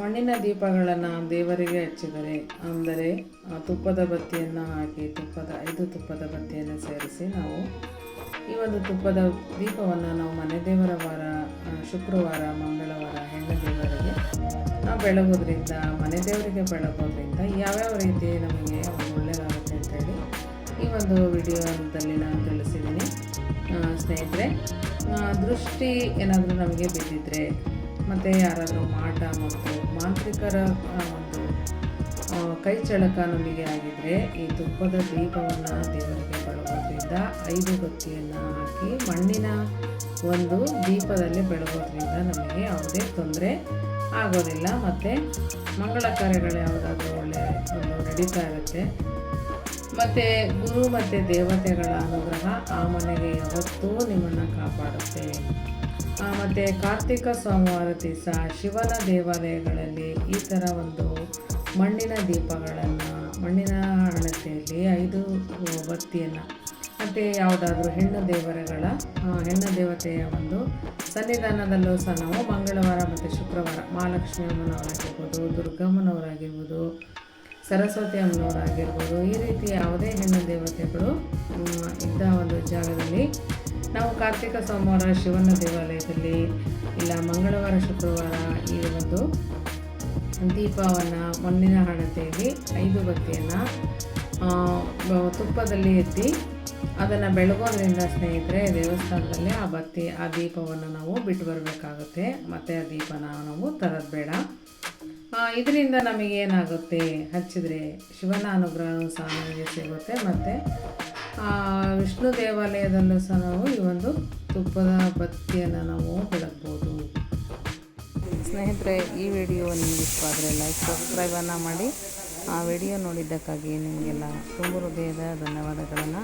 ಮಣ್ಣಿನ ದೀಪಗಳನ್ನು ದೇವರಿಗೆ ಹಚ್ಚಿದರೆ, ಅಂದರೆ ತುಪ್ಪದ ಬತ್ತಿಯನ್ನು ಹಾಕಿ ತುಪ್ಪದ ಐದು ತುಪ್ಪದ ಬತ್ತಿಯನ್ನು ಸೇರಿಸಿ ನಾವು ಈ ಒಂದು ತುಪ್ಪದ ದೀಪವನ್ನು ನಾವು ಮನೆ ದೇವರ ವಾರ ಶುಕ್ರವಾರ, ಮಂಗಳವಾರ, ಹೆಣ್ಣು ದೇವರಿಗೆ ನಾವು ಬೆಳಗೋದ್ರಿಂದ, ಮನೆ ದೇವರಿಗೆ ಬೆಳಗೋದ್ರಿಂದ ಯಾವ್ಯಾವ ರೀತಿ ನಮಗೆ ಒಳ್ಳೆಯದಾಗುತ್ತೆ ಅಂತೇಳಿ ಈ ಒಂದು ವಿಡಿಯೋದಲ್ಲಿ ನಾನು ತಿಳಿಸಿದ್ದೀನಿ. ಸ್ನೇಹಿತರೆ ದೃಷ್ಟಿ ಏನಾದರೂ ನಮಗೆ ಬಿದ್ದಿದ್ರೆ ಮತ್ತು ಯಾರಾದರೂ ಮಾಟ ಮತ್ತು ಮಾಂತ್ರಿಕರ ಒಂದು ಕೈ ಚಳಕ ನಮಗೆ ಆಗಿದ್ರೆ ಈ ತುಪ್ಪದ ದೀಪವನ್ನು ದೇವರಿಗೆ ಬೆಳಗೋದ್ರಿಂದ ಐದು ಬತ್ತಿಯನ್ನು ಹಾಕಿ ಮಣ್ಣಿನ ಒಂದು ದೀಪದಲ್ಲಿ ಬೆಳಗೋದ್ರಿಂದ ನಮಗೆ ಯಾವುದೇ ತೊಂದರೆ ಆಗೋದಿಲ್ಲ. ಮತ್ತು ಮಂಗಳ ಕಾರ್ಯಗಳು ಯಾವುದಾದ್ರೂ ಒಳ್ಳೆಯ ಒಂದು ನಡೀತಾ ಇರುತ್ತೆ. ಮತ್ತು ಗುರು ಮತ್ತು ದೇವತೆಗಳ ಅನುಗ್ರಹ ಆ ಮನೆಗೆ ಯಾವತ್ತೂ ನಿಮ್ಮನ್ನು ಕಾಪಾಡುತ್ತೆ. ಮತ್ತು ಕಾರ್ತಿಕ ಸೋಮವಾರ ದಿವಸ ಶಿವನ ದೇವಾಲಯಗಳಲ್ಲಿ ಈ ಥರ ಒಂದು ಮಣ್ಣಿನ ದೀಪಗಳನ್ನು, ಮಣ್ಣಿನ ಹಣತೆಯಲ್ಲಿ ಐದು ಬತ್ತಿಯನ್ನು, ಮತ್ತು ಯಾವುದಾದ್ರೂ ಹೆಣ್ಣು ದೇವರುಗಳ ಹೆಣ್ಣು ದೇವತೆಯ ಒಂದು ಸನ್ನಿಧಾನದಲ್ಲೂ ಸಹ ನಾವು ಮಂಗಳವಾರ ಮತ್ತು ಶುಕ್ರವಾರ ಮಹಾಲಕ್ಷ್ಮಿ ಅಮ್ಮನವರಾಗಿರ್ಬೋದು ದುರ್ಗಮ್ಮನವರಾಗಿರ್ಬೋದು ಸರಸ್ವತಿ ಅಮ್ಮನವರಾಗಿರ್ಬೋದು, ಈ ರೀತಿ ಯಾವುದೇ ಹೆಣ್ಣು ದೇವತೆಗಳು ಇದ್ದ ಒಂದು ಜಾಗದಲ್ಲಿ ನಾವು ಕಾರ್ತಿಕ ಸೋಮವಾರ ಶಿವನ ದೇವಾಲಯದಲ್ಲಿ ಇಲ್ಲ, ಮಂಗಳವಾರ, ಶುಕ್ರವಾರ ಈ ಒಂದು ದೀಪವನ್ನು ಮಣ್ಣಿನ ಹಣತೆಯಲ್ಲಿ, ಐದು ಬತ್ತಿಯನ್ನು ತುಪ್ಪದಲ್ಲಿ ಎತ್ತಿ ಅದನ್ನು ಬೆಳಗೋದ್ರಿಂದ ಸ್ನೇಹಿತರೆ ದೇವಸ್ಥಾನದಲ್ಲಿ ಆ ಬತ್ತಿ, ಆ ದೀಪವನ್ನು ನಾವು ಬಿಟ್ಟು ಬರಬೇಕಾಗುತ್ತೆ. ಮತ್ತು ಆ ದೀಪನ ನಾವು ತರೋದು ಬೇಡ. ಇದರಿಂದ ನಮಗೇನಾಗುತ್ತೆ? ಹಚ್ಚಿದರೆ ಶಿವನ ಅನುಗ್ರಹ ಸಹ ಸಿಗುತ್ತೆ. ಮತ್ತು ವಿಷ್ಣು ದೇವಾಲಯದಲ್ಲೂ ಸಹ ನಾವು ಈ ಒಂದು ತುಪ್ಪದ ಬತ್ತಿಯನ್ನು ನಾವು ಬೆಳಗ್ಬೋದು ಸ್ನೇಹಿತರೆ, ಈ ವಿಡಿಯೋ ನಿಮಗೆ ಆದರೆ ಲೈಕ್ ಸಬ್ಸ್ಕ್ರೈಬನ್ನು ಮಾಡಿ. ಆ ವಿಡಿಯೋ ನೋಡಿದ್ದಕ್ಕಾಗಿ ನಿಮಗೆಲ್ಲ ತುಂಬ ಹೃದಯದ ಧನ್ಯವಾದಗಳನ್ನು